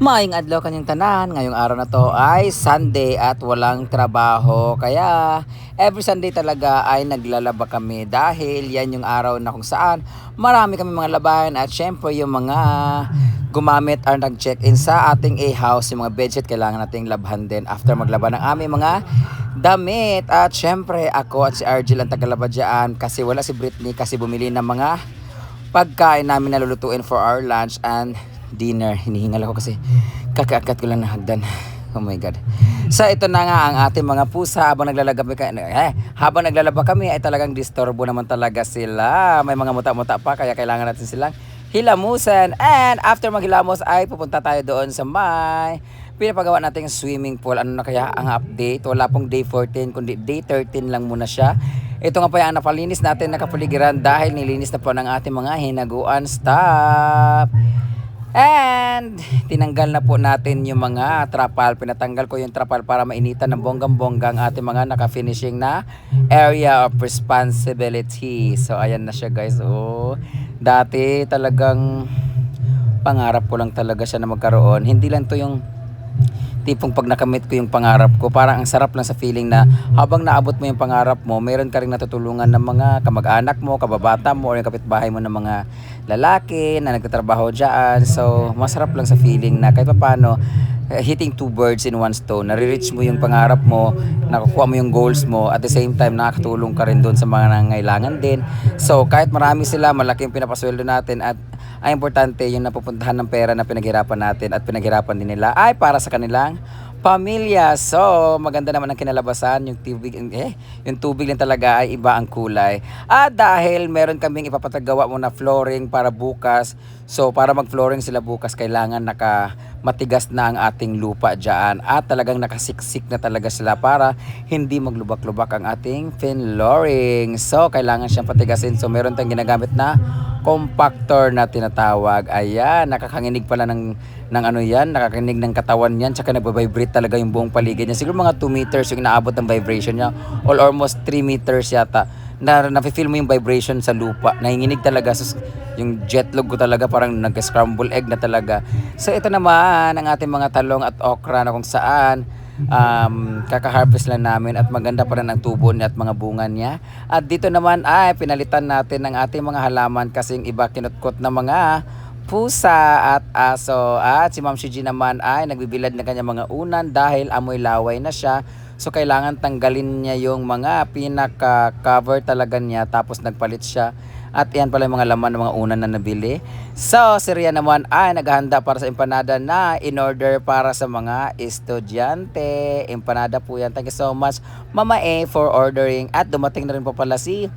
Maayong adlaw kanyang tanan. Ngayong araw na to ay Sunday at walang trabaho. Kaya every Sunday talaga ay naglalaba kami dahil yan yung araw na kung saan marami kami mga labahan at syempre yung mga gumamit or nag-check-in sa ating A-house, yung mga bedsheet kailangan nating labhan din after maglaba ng aming mga damit. At syempre ako at si Argel ang tagalaba dyan kasi wala si Britney kasi bumili ng mga pagkain namin na lulutuin for our lunch and dinner. Hinihingal ako kasi kakaakat ko lang ng hagdan. Oh my God. So ito na nga ang ating mga pusa habang naglalaba kami, eh, habang naglalaba kami ay talagang disturbo naman talaga sila. May mga muta-muta pa kaya kailangan natin silang hilamusan. And after maghilamos ay pupunta tayo doon sa may pinapagawa nating swimming pool. Ano na kaya ang update? Wala pong day 14 kundi day 13 lang muna siya. Ito nga pa yung napalinis natin na kapaligiran dahil nilinis na po ng ating mga hinaguan staff. And tinanggal na po natin yung mga trapal. Pinatanggal ko yung trapal para mainitan ng bonggang-bonggang ating mga naka-finishing na area of responsibility. So ayan na siya guys. Oh, dati talagang pangarap ko lang talaga siya na magkaroon. Hindi lang to yung tipong pag nakamit ko yung pangarap ko, parang ang sarap lang sa feeling na habang naabot mo yung pangarap mo, meron ka rin natutulungan ng mga kamag-anak mo, kababata mo, or yung kapitbahay mo ng mga lalaki na nagtatrabaho dyan. So, masarap lang sa feeling na kahit pa paano, eh, hitting two birds in one stone. Nare-reach mo yung pangarap mo, nakukuha mo yung goals mo, at the same time, nakakatulong ka rin doon sa mga nangangailangan din. So, kahit marami sila, malaki yung pinapasweldo natin at ang importante yung napupuntahan ng pera na pinaghirapan natin at pinaghirapan din nila ay para sa kanilang pamilya. So, maganda naman ang kinalabasan, yung tubig, eh, yung tubig lang talaga ay iba ang kulay. At dahil meron kaming ipapatagawa mo na flooring para bukas, so para mag-flooring sila bukas, kailangan naka matigas na ang ating lupa dyan at talagang nakasiksik na talaga sila para hindi maglubak-lubak ang ating flooring. So, kailangan siyang patigasin. So, meron tayong ginagamit na compactor na tinatawag. Ayan, nakakanginig pala ng, ng ano yan, nakakinig ng katawan yan, tsaka nagbabibrate talaga yung buong paligid niya. Siguro mga 2 meters yung inaabot ng vibration niya, or almost 3 meters yata na nafe-feel mo yung vibration sa lupa. Nanginginig talaga. So, yung jet lag ko talaga parang nag-scramble egg na talaga. So ito naman ang ating mga talong at okra na kung saan um, kaka-harvest lang namin at maganda pa rin ang tubo niya at mga bunga niya. At dito naman ay pinalitan natin ng ating mga halaman kasi yung iba kinutkot na mga pusa at aso. At si Ma'am Shiji naman ay nagbibilad ng kanyang mga unan dahil amoy laway na siya. So kailangan tanggalin niya yung mga pinaka-cover talaga niya tapos nagpalit siya. At yan pala yung mga laman ng mga unan na nabili. So si Ria naman ay naghahanda para sa empanada na in order para sa mga estudyante. Empanada po yan. Thank you so much Mama A for ordering. At dumating na rin po pala si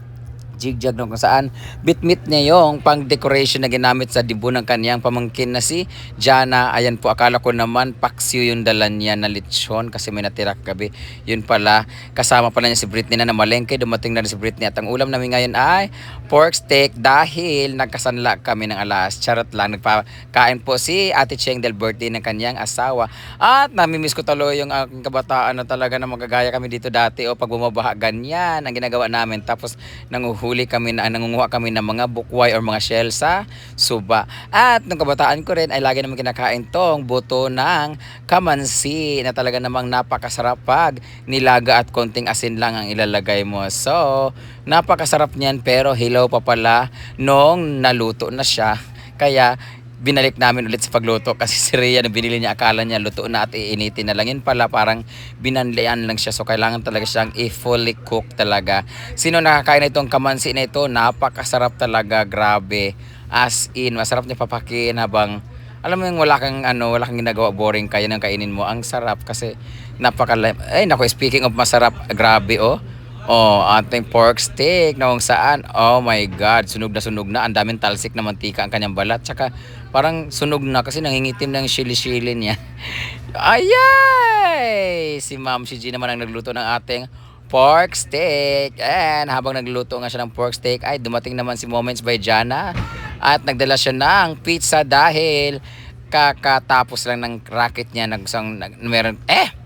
jigjag no kung saan bitmit niya yung pang decoration na ginamit sa dibo ng kaniyang pamangkin na si Jana. Ayan po, akala ko naman paksiw yung dala niya na lechon kasi may natira gabi. Yun pala, kasama pala niya si Britney na namalengke. Dumating na rin si Britney at ang ulam namin ngayon ay pork steak dahil nagkasanla kami ng alas. Charot lang, nagpakain po si Ate Cheng del birthday ng kanyang asawa. At namimiss ko talo yung aking kabataan na talaga na magagaya kami dito dati o pag bumabaha ganyan ang ginagawa namin. Tapos nanguhuli kami na nangunguha kami ng mga bukway or mga shell sa suba. At nung kabataan ko rin ay lagi naman kinakain tong buto ng kamansi na talaga namang napakasarap pag nilaga at konting asin lang ang ilalagay mo. So, napakasarap niyan pero hilaw pa pala nung naluto na siya. Kaya binalik namin ulit sa pagluto kasi si Rhea na binili niya akala niya luto na at iinitin na lang. Yun pala parang binanlian lang siya. So kailangan talaga siyang i-fully cook talaga. Sino nakakain na itong kamansi na ito? Napakasarap talaga. Grabe. As in masarap niya papakin habang alam mo yung wala kang ano wala kang ginagawa boring kaya nang kainin mo. Ang sarap kasi napaka ay nako speaking of masarap grabe oh Oh, ating pork steak na kung saan. Oh my God, sunog na sunog na. Ang daming talsik na mantika ang kanyang balat. Tsaka parang sunog na kasi nangingitim ng chili-chili niya. Ayay! Si Ma'am si G naman ang nagluto ng ating pork steak. And habang nagluto nga siya ng pork steak, ay dumating naman si Moments by Jana. At nagdala siya ng pizza dahil kakatapos lang ng racket niya nag, nag meron eh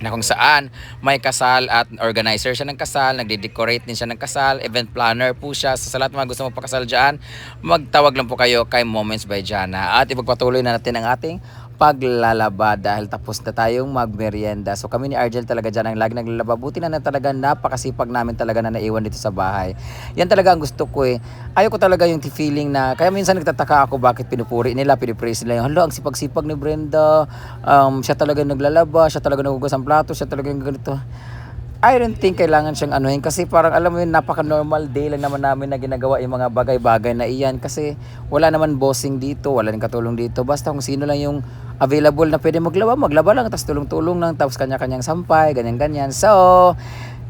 na kung saan may kasal at organizer siya ng kasal, nagde-decorate din siya ng kasal, event planner po siya. Sa lahat mga gusto magpakasal dyan, magtawag lang po kayo kay Moments by Jana. At ipagpatuloy na natin ang ating paglalaba dahil tapos na tayong magmerienda. So kami ni Argel talaga dyan ang lagi naglalaba. Buti na na talaga napakasipag namin talaga na naiwan dito sa bahay. Yan talaga ang gusto ko eh. Ayaw ko talaga yung feeling na, kaya minsan nagtataka ako bakit pinupuri nila, pinipraise nila yung, hala, ang sipag-sipag ni Brenda. Um, siya talaga naglalaba, siya talaga nagugas ang plato, siya talaga yung ganito. I don't think kailangan siyang anuhin kasi parang alam mo yun napaka-normal day lang naman namin na ginagawa yung mga bagay-bagay na iyan kasi wala naman bossing dito, wala rin katulong dito. Basta kung sino lang yung available na pwede maglaba, maglaba lang, tapos tulong-tulong lang, tapos kanya-kanyang sampay, ganyan-ganyan. So,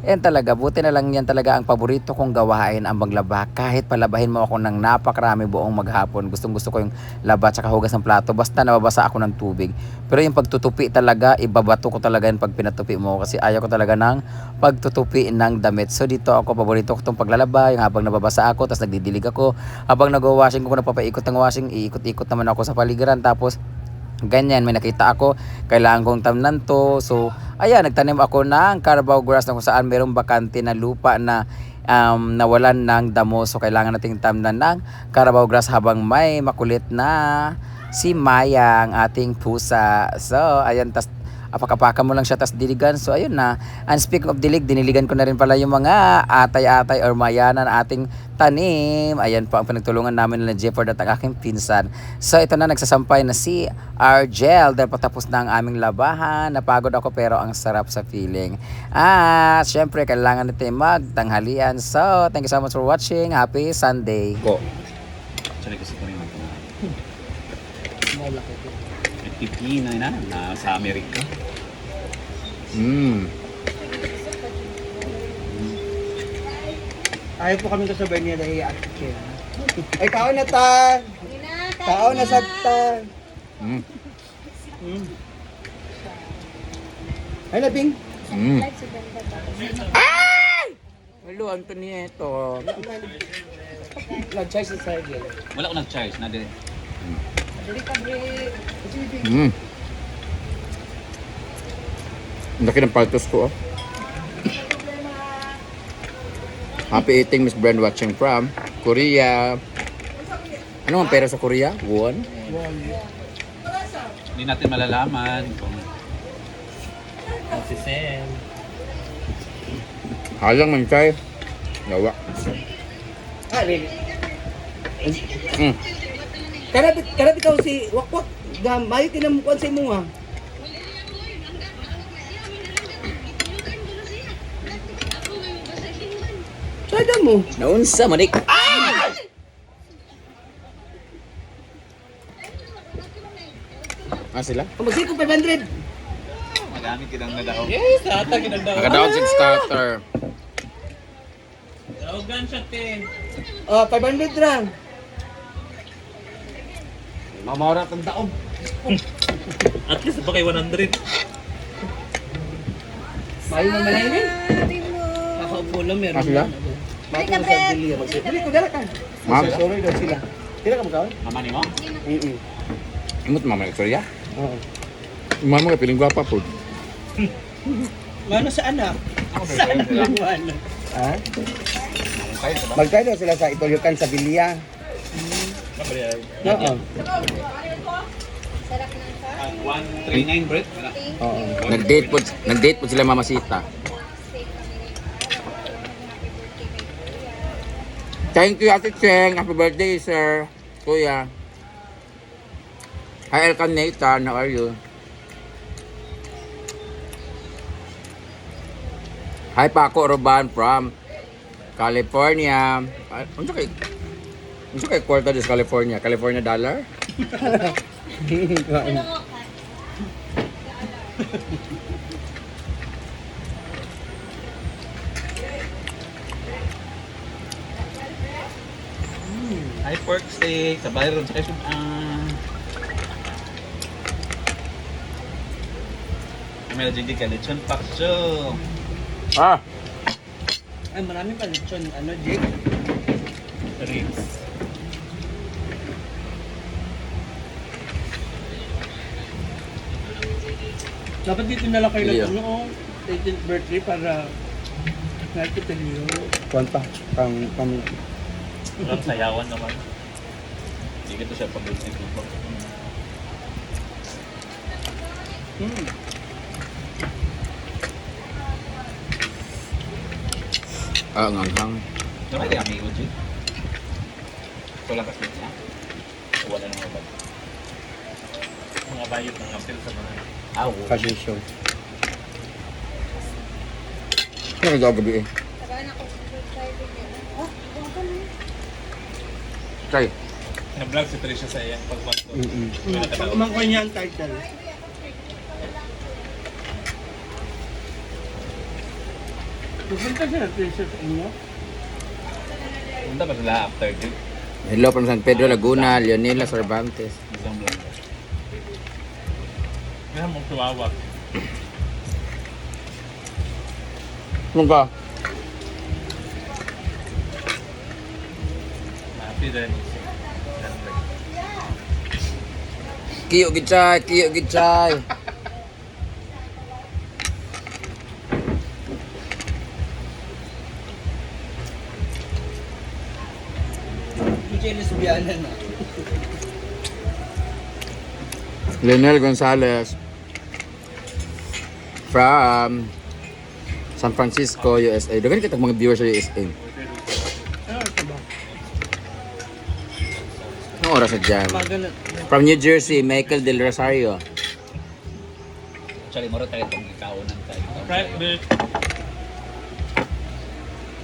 yan talaga, buti na lang yan talaga ang paborito kong gawain ang maglaba. Kahit palabahin mo ako ng napakarami buong maghapon. Gustong gusto ko yung laba at hugas ng plato. Basta nababasa ako ng tubig. Pero yung pagtutupi talaga, ibabato ko talaga yan pag pinatupi mo. Kasi ayaw ko talaga ng pagtutupi ng damit. So dito ako, paborito ko itong paglalaba. Yung habang nababasa ako, tapos nagdidilig ako. Habang nag-washing ko, napapaikot ng washing, iikot-ikot naman ako sa paligiran. Tapos ganyan may nakita ako kailangan kong tamnan to. So ayan nagtanim ako ng carabao grass na kung saan mayroong bakante na lupa na um, nawalan ng damo. So kailangan nating tamnan ng carabao grass habang may makulit na si Maya ang ating pusa. So ayan tas apak-apakan mo lang siya tas diligan. So ayun na. And speaking of dilig diniligan ko na rin pala yung mga atay-atay or mayanan ating tanim. Ayan po ang pinagtulungan namin nila Jefford at ang aking pinsan. So ito na nagsasampay na si Argel. Dahil patapos na ang aming labahan. Napagod ako pero ang sarap sa feeling. At syempre kailangan natin magtanghalian. So thank you so much for watching. Happy Sunday. Ko. Sorry kasi Pilipino na, na sa Amerika. mm. Ayaw po kami kasabay niya dahil at chill. Ay, tao na ta! Tao na sa ta! Mm. Hmm. Ay, labing! Mm. Hello Antonieto Nag-charge sa Sergio. Wala ko nag-charge na din. Mm. Ang Laki ng paltos ko, oh. Happy eating, Miss Brand, watching from Korea. Ano ang pera sa Korea? Won? Hindi natin malalaman kung si Sen. Halang man kay. Gawa. Ah, really? Mm. Karap ikaw si Wakwak. Mayo kinamukuan sa imo ha. Sada mo. Naunsa, manik. Ah, sila? Kumagsi ko 500. Magamit kinang nadaw. Yes, ata ginanda. Nakadaon sa starter. Oh, 500 lang. Mamawara kang daog. At least pa kay 100. Mayo man malayin. Kakaupo lang meron. Ah, sila? Bato sa bilir. Dili ko dala ka. Ma'am? Sorry daw sila. Sila ka magkawin? Mama ni mo? Mm Imot mama Victoria. Oo. Mama mo piling gwapa po. Mano sa anak? Saan lang ano? Ha? Magkano sila sa Itolyokan sa Bilya? Oo. 139 bread. Wala. Oo. Nag-date po, nag-date po sila Mama Sita. Thank you, Ate Cheng. Happy birthday, sir. Kuya. Hi, Elkan Nathan. How are you? Hi, Paco Roban from California. Ano kay? Ano kay kwarta sa California? California dollar? Hi, pork steak. Sa Byron. Sa Quezon. Ah. May jadi ka lechon pak show. Ah! Ay, marami pa lechon. Ano, Jake? Ribs. Dapat dito na lang kayo Iya. nag ano, 18th birthday para nakikita niyo. Kuwan pa, pang, pang, Walang sayawan naman. Hindi ko to siya pag-ibig ko. Hmm. Ah, ang anghang. Naman kaya amigo, G. Ito lang kasi niya. Wala nang mabag. Mga bayot ng apel sa mga Ah, oo. Fashion show. Ano ka gabi eh? Try. na-vlog si Trisha sa iyang pagbato. Ka daw. Umangkoy niya ang title. Pupunta siya ng Trisha sa inyo? Punta ba sila after, G? Hello from San Pedro Laguna, Leonela Cervantes. Isang lang. Kaya mong tuwawag. Ano ka? Happy din. Kiyo gichay, kiyo gichay. Lesbiana na. Leonel Gonzalez from San Francisco, USA. Dagan kita mga viewers sa USA. Ano? Anong oras dyan? Maganat. From New Jersey, Michael Del Rosario. Actually, maro tayo itong ikaunan tayo. Right, bitch.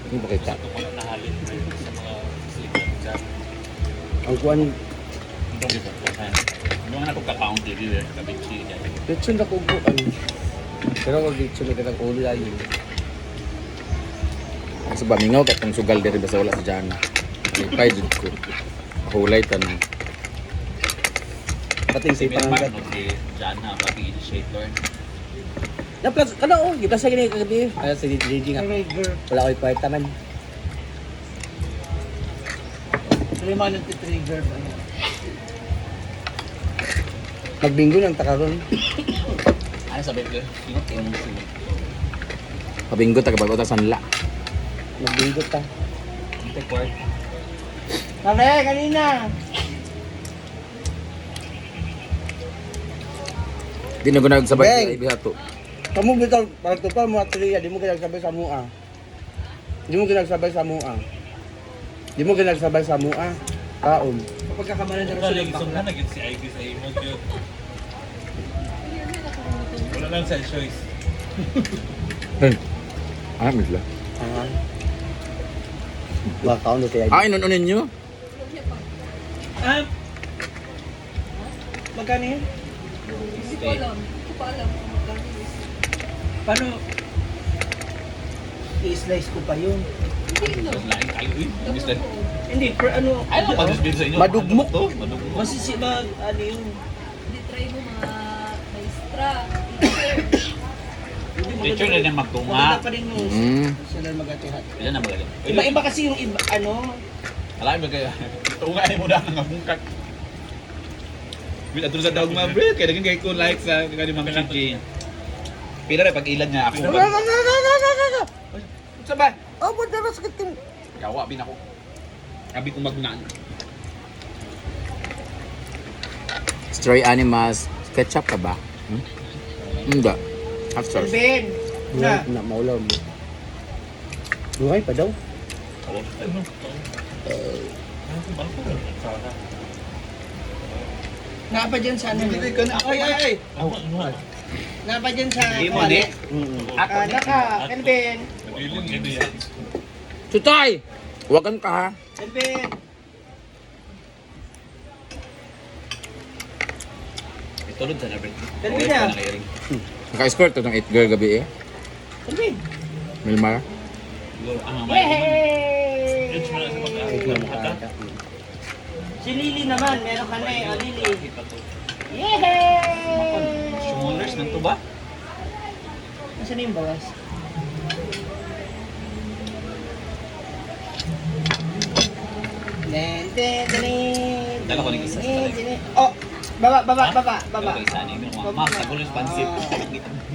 Hindi ba kita? Na nahalin sa mga sligan dyan. Ang kuwan, Itong dito. Yung nga nagkaka-count dito, eh. Kabitsi, dyan. dito na ko po. Pero wag dito na kitang ulay. Kasi ba, mingaw ka itong sugal dito ba sa wala sa dyan. Lipay dito ko. Hulay tanong. Pating Si no, si Jana, pati initiate Lord. Na plus, kada oh, kita sa gini kagabi. Ay, si DJ nga. Wala ko iparta man. Lima ng trigger ba niya? Magbinggo ng takaron. Ano sabi ko? Ingat kayo mong sunod. Pabinggo, ta sanla. Magbinggo ta. Ito, Quart. Kare, kanina! Di na ko nagsabay Beng! ibihato. Kamu kita para to pa mo atriya, di mo ginagsabay sa mua. Di mo ginagsabay sa mua. Di mo ginagsabay sa mua. Taon. Kapag kakamalan Wala lang isang na naging si Ivy sa imo yun. Wala lang sa choice. Ah. Ah. Baka ano kaya? Ah, inununin nyo? Ah. Magkano yun? Stay. Paano? I-slice ko pa yun. Laing kayo, eh. Miss na. Hindi, per ano? Ay, ano pa din sa inyo? Madugmok. Ano to? Madugmok. Masisi ba, ano yun? Teacher na niya magtunga. Maganda pa rin yung Mm. sila mag-atihat. Ilan na magaling? Iba-iba kasi yung iba, ano? Alam mo kaya, tunga ay mo na nga bungkat. Bila sa daog mga bro, kaya naging kay ko like sa kani Ma'am Chichi. Pila na pag ilan niya ako. Sa ba? Oh, ba't na sakit yung... Kawa bin ako. Abi ko magnaan. Stray Animals. Ketchup ka ba? Hmm? Hindi. Hot sauce. Ben! Na, na maulaw mo. Buhay pa daw. Sana. Napa dyan sa ano? Hindi ka na. Ay, ay, ay! Ano? Napa dyan sa... Hindi mo ni. Ako na ka, Kelvin. Nabilin nito yan. Tutay! Huwagan ka ha. Kelvin. Itulod sa nabre. Dali na. Naka-escort to ng 8 girl gabi eh. Kelvin. Milmar. Ah, pag-aaral. Si Lily naman, meron ka na eh, oh, Lily. Yay! Sumulers ng tuba. Nasaan na yung bawas? Dala ko ng isa sa den. Oh, baba, baba, baba, baba. Baba. Isa ni mo. Ma'am, sa gulos pansit.